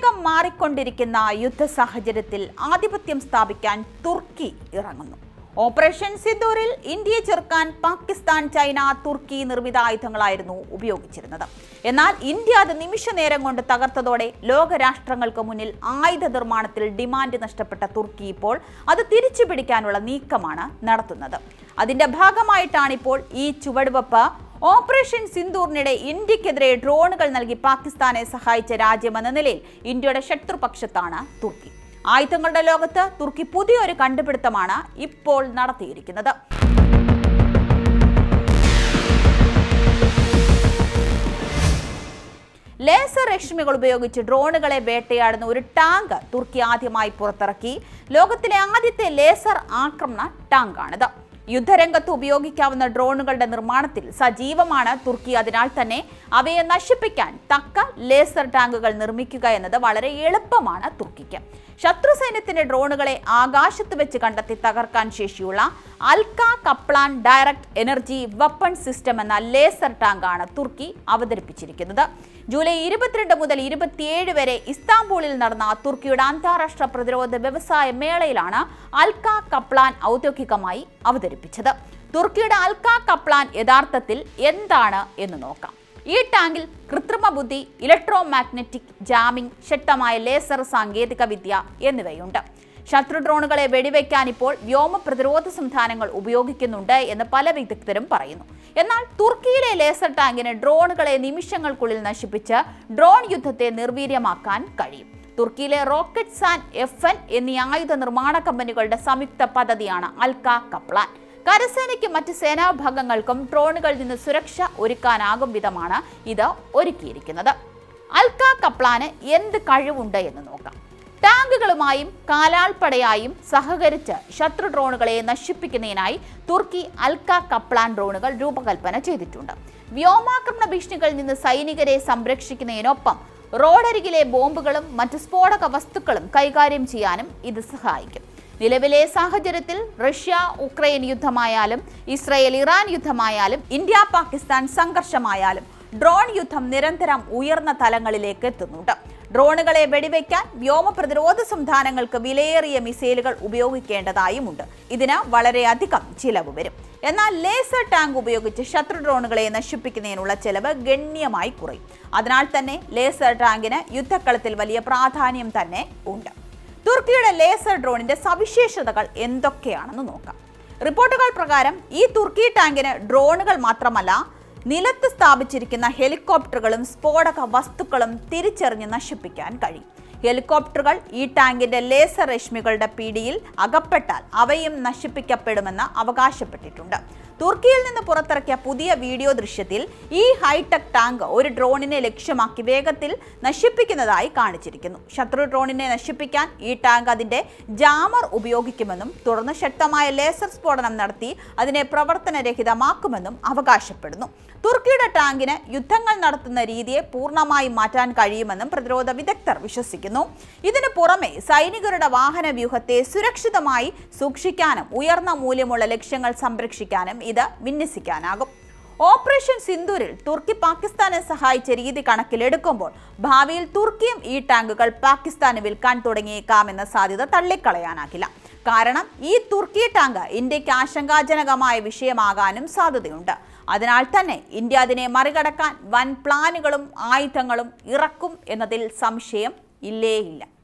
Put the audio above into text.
അതിവേഗം മാറിക്കൊണ്ടിരിക്കുന്ന യുദ്ധ സാഹചര്യത്തിൽ ആധിപത്യം സ്ഥാപിക്കാൻ തുർക്കി ഇറങ്ങുന്നു. ഓപ്പറേഷൻ സിന്ദൂരിൽ ഇന്ത്യയെ ചെറുക്കാൻ പാകിസ്ഥാൻ ചൈന തുർക്കി നിർമ്മിത ആയുധങ്ങളായിരുന്നു ഉപയോഗിച്ചിരുന്നത്. എന്നാൽ ഇന്ത്യ അത് നിമിഷ നേരം കൊണ്ട് തകർത്തതോടെ ലോകരാഷ്ട്രങ്ങൾക്ക് മുന്നിൽ ആയുധ നിർമ്മാണത്തിൽ ഡിമാൻഡ് നഷ്ടപ്പെട്ട തുർക്കി ഇപ്പോൾ അത് തിരിച്ചു പിടിക്കാനുള്ള നീക്കമാണ് നടത്തുന്നത്. അതിന്റെ ഭാഗമായിട്ടാണിപ്പോൾ ഈ ചുവടുവെപ്പ് ഓപ്പറേഷൻ സിന്ദൂറിനിടെ ഇന്ത്യക്കെതിരെ ഡ്രോണുകൾ നൽകി പാകിസ്ഥാനെ സഹായിച്ച രാജ്യമെന്ന നിലയിൽ ഇന്ത്യയുടെ ശത്രുപക്ഷത്താണ് തുർക്കി. ആയുധങ്ങളുടെ ലോകത്ത് തുർക്കി പുതിയൊരു കണ്ടുപിടുത്തമാണ് ഇപ്പോൾ നടത്തിയിരിക്കുന്നത്. ലേസർ രശ്മികൾ ഉപയോഗിച്ച് ഡ്രോണുകളെ വേട്ടയാടുന്ന ഒരു ടാങ്ക് തുർക്കി ആദ്യമായി പുറത്തിറക്കി. ലോകത്തിലെ ആദ്യത്തെ ലേസർ ആക്രമണ ടാങ്കാണിത്. യുദ്ധരംഗത്ത് ഉപയോഗിക്കാവുന്ന ഡ്രോണുകളുടെ നിർമ്മാണത്തിൽ സജീവമാണ് തുർക്കി. അതിനാൽ തന്നെ അവയെ നശിപ്പിക്കാൻ തക്ക ലേസർ ടാങ്കുകൾ നിർമ്മിക്കുക എന്നത് വളരെ എളുപ്പമാണ് തുർക്കിക്ക്. ശത്രു സൈന്യത്തിന്റെ ഡ്രോണുകളെ ആകാശത്ത് വെച്ച് കണ്ടെത്തി തകർക്കാൻ ശേഷിയുള്ള Alka Kaplan direct energy weapon system എന്ന ലേസർ ടാങ്കാണ് തുർക്കി അവതരിപ്പിച്ചിരിക്കുന്നത്. ജൂലൈ ഇരുപത്തിരണ്ട് മുതൽ ഇരുപത്തിയേഴ് വരെ ഇസ്താംബൂളിൽ നടന്ന തുർക്കിയുടെ അന്താരാഷ്ട്ര പ്രതിരോധ വ്യവസായ മേളയിലാണ് അൽക്ക കപ്ലാൻ ഔദ്യോഗികമായി അവതരിപ്പിച്ചത്. തുർക്കിയുടെ അൽക്ക കപ്ലാൻ യഥാർത്ഥത്തിൽ എന്താണ് എന്ന് നോക്കാം. ഈ ടാങ്കിൽ കൃത്രിമ ബുദ്ധി ഇലക്ട്രോ മാഗ്നറ്റിക് ജാമിംഗ് ശക്തമായ ലേസർ സാങ്കേതിക വിദ്യ എന്നിവയുണ്ട്. ശത്രു ഡ്രോണുകളെ വെടിവെക്കാൻ ഇപ്പോൾ വ്യോമ പ്രതിരോധ സംവിധാനങ്ങൾ ഉപയോഗിക്കുന്നുണ്ട് എന്ന് പല വിദഗ്ധരും പറയുന്നു. എന്നാൽ തുർക്കിയിലെ ലേസർ ടാങ്കിന് ഡ്രോണുകളെ നിമിഷങ്ങൾക്കുള്ളിൽ നശിപ്പിച്ച് ഡ്രോൺ യുദ്ധത്തെ നിർവീര്യമാക്കാൻ കഴിയും. തുർക്കിയിലെ റോക്കറ്റ് സാൻ എഫ് എൻ എന്നീ ആയുധ നിർമ്മാണ കമ്പനികളുടെ സംയുക്ത പദ്ധതിയാണ് അൽക്ക കപ്ലാൻ. കരസേനയ്ക്കും മറ്റ് സേനാഭാഗങ്ങൾക്കും ഡ്രോണുകളിൽ നിന്ന് സുരക്ഷ ഒരുക്കാനാകും വിധമാണ് ഇത് ഒരുക്കിയിരിക്കുന്നത്. അൽക്ക കപ്ലാന് എന്ത് കഴിവുണ്ട് എന്ന് നോക്കാം. ടാങ്കുകളുമായും കാലാൾപ്പടയായും സഹകരിച്ച് ശത്രു ഡ്രോണുകളെ നശിപ്പിക്കുന്നതിനായി തുർക്കി അൽക്ക കപ്ലാൻ ഡ്രോണുകൾ രൂപകൽപ്പന ചെയ്തിട്ടുണ്ട്. വ്യോമാക്രമണ ഭീഷണികളിൽ നിന്ന് സൈനികരെ സംരക്ഷിക്കുന്നതിനൊപ്പം റോഡരികിലെ ബോംബുകളും മറ്റ് സ്ഫോടക വസ്തുക്കളും കൈകാര്യം ചെയ്യാനും ഇത് സഹായിക്കും. നിലവിലെ സാഹചര്യത്തിൽ റഷ്യ ഉക്രൈൻ യുദ്ധമായാലും ഇസ്രയേൽ ഇറാൻ യുദ്ധമായാലും ഇന്ത്യ പാകിസ്ഥാൻ സംഘർഷമായാലും ഡ്രോൺ യുദ്ധം നിരന്തരം ഉയർന്ന തലങ്ങളിലേക്ക് എത്തുന്നുണ്ട്. ഡ്രോണുകളെ വെടിവെക്കാൻ വ്യോമ പ്രതിരോധ സംവിധാനങ്ങൾക്ക് വിലയേറിയ മിസൈലുകൾ ഉപയോഗിക്കേണ്ടതായുമുണ്ട്. ഇതിന് വളരെയധികം ചിലവ് വരും. എന്നാൽ ലേസർ ടാങ്ക് ഉപയോഗിച്ച് ശത്രു ഡ്രോണുകളെ നശിപ്പിക്കുന്നതിനുള്ള ചെലവ് ഗണ്യമായി കുറയും. അതിനാൽ തന്നെ ലേസർ ടാങ്കിന് യുദ്ധക്കളത്തിൽ വലിയ പ്രാധാന്യം തന്നെ ഉണ്ട്. തുർക്കിയുടെ ലേസർ ഡ്രോണിന്റെ സവിശേഷതകൾ എന്തൊക്കെയാണെന്ന് നോക്കാം. റിപ്പോർട്ടുകൾ പ്രകാരം ഈ തുർക്കി ടാങ്കിന് ഡ്രോണുകൾ മാത്രമല്ല നിലത്ത് സ്ഥാപിച്ചിരിക്കുന്ന ഹെലികോപ്റ്ററുകളും സ്ഫോടക വസ്തുക്കളും തിരിച്ചറിഞ്ഞ് നശിപ്പിക്കാൻ കഴിയും. ഹെലികോപ്റ്ററുകൾ ഈ ടാങ്കിന്റെ ലേസർ രശ്മികളുടെ പിടിയിൽ അകപ്പെട്ടാൽ അവയും നശിപ്പിക്കപ്പെടുമെന്ന് അവകാശപ്പെട്ടിട്ടുണ്ട്. തുർക്കിയിൽ നിന്ന് പുറത്തിറക്കിയ പുതിയ വീഡിയോ ദൃശ്യത്തിൽ ഈ ഹൈടെക് ടാങ്ക് ഒരു ഡ്രോണിനെ ലക്ഷ്യമാക്കി വേഗത്തിൽ നശിപ്പിക്കുന്നതായി കാണിച്ചിരിക്കുന്നു. ശത്രു ഡ്രോണിനെ നശിപ്പിക്കാൻ ഈ ടാങ്ക് അതിന്റെ ജാമർ ഉപയോഗിക്കുമെന്നും തുടർന്ന് ശക്തമായ ലേസർ സ്ഫോടനം നടത്തി അതിനെ പ്രവർത്തനരഹിതമാക്കുമെന്നും അവകാശപ്പെടുന്നു. തുർക്കിയുടെ ടാങ്കിന് യുദ്ധങ്ങൾ നടത്തുന്ന രീതിയെ പൂർണമായി മാറ്റാൻ കഴിയുമെന്നും പ്രതിരോധ വിദഗ്ധർ വിശ്വസിക്കുന്നു. ഇതിനു പുറമെ സൈനികരുടെ വാഹന വ്യൂഹത്തെ സുരക്ഷിതമായി സൂക്ഷിക്കാനും ഉയർന്ന മൂല്യമുള്ള ലക്ഷ്യങ്ങൾ സംരക്ഷിക്കാനും ഇത് വിന്യസിക്കാനാകും. ഓപ്പറേഷൻ സിന്ദൂരിൽ തുർക്കി പാകിസ്ഥാനെ സഹായിച്ച രീതി കണക്കിലെടുക്കുമ്പോൾ ഭാവിയിൽ തുർക്കിയും ഈ ടാങ്കുകൾ പാകിസ്ഥാന് വിൽക്കാൻ തുടങ്ങിയേക്കാമെന്ന സാധ്യത തള്ളിക്കളയാനാകില്ല. കാരണം ഈ തുർക്കി ടാങ്ക് ഇന്ത്യയ്ക്ക് ആശങ്കാജനകമായ വിഷയമാകാനും സാധ്യതയുണ്ട്. അതിനാൽ തന്നെ ഇന്ത്യ അതിനെ മറികടക്കാൻ വൻ പ്ലാനുകളും ആയുധങ്ങളും ഇറക്കും എന്നതിൽ സംശയം ഇല്ലേയില്ല.